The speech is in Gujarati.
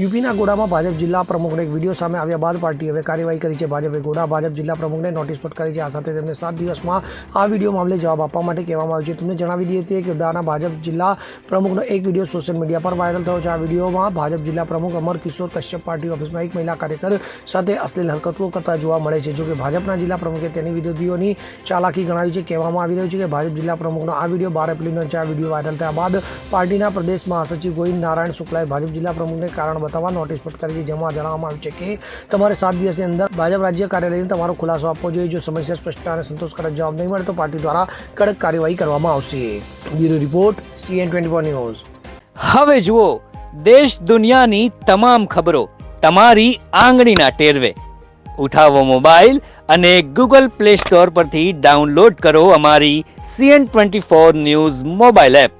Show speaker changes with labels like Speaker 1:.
Speaker 1: યુપીના ગોડામાં ભાજપ જિલ્લા પ્રમુખને એક વીડિયો સામે આવ્યા બાદ પાર્ટી હવે કાર્યવાહી કરી છે. ભાજપે ગોડા ભાજપ જિલ્લા પ્રમુખને નોટિસ ફટકારી છે. આ સાથે તેમને સાત દિવસમાં આ વીડિયો મામલે જવાબ આપવા માટે કહેવામાં આવ્યું છે. તમને જણાવી દઈએ છીએ કે ગોડાના ભાજપ જિલ્લા પ્રમુખનો એક વીડિયો સોશિયલ મીડિયા પર વાયરલ થયો છે. આ વિડીયોમાં ભાજપ જિલ્લા પ્રમુખ અમર કિશોર કશ્યપ પાર્ટી ઓફિસમાં એક મહિલા કાર્યકર સાથે અશ્લીલ હરકતો કરતા જોવા મળે છે. જોકે ભાજપના જિલ્લા પ્રમુખે તેની વિરોધીઓની ચાલાકી ગણાવી છે. કહેવામાં આવી રહ્યું છે કે ભાજપ જિલ્લા પ્રમુખનો આ વીડિયો બાર એપ્રિલનો છે. આ વીડિયો વાયરલ થયા બાદ પાર્ટીના પ્રદેશ મહાસચિવ ગોવિંદ નારાયણ શુક્લાએ ભાજપ જિલ્લા પ્રમુખને કારણ બતાવવા નોટિસ ફટકારી છે, જેમાં જણાવવામાં આવ્યું છે કે તમારે સાત દિવસની અંદર ભાજપ રાજ્ય કાર્યાલયને તમારો ખુલાસો આપવો જોઈએ. જો સમસ્યા સ્પષ્ટ અને સંતોષકારક જવાબ નહીં મળે તો પાર્ટી દ્વારા કડક કાર્યવાહી કરવામાં આવશે. Bureau report CN twenty four news
Speaker 2: હવે જુઓ, દેશ દુનિયાની તમામ ખબરો તમારી આંગળીના ટેરવે. ઉઠાવો મોબાઈલ અને ગૂગલ પ્લે સ્ટોર પરથી ડાઉનલોડ કરો અમારી CN twenty four news mobile app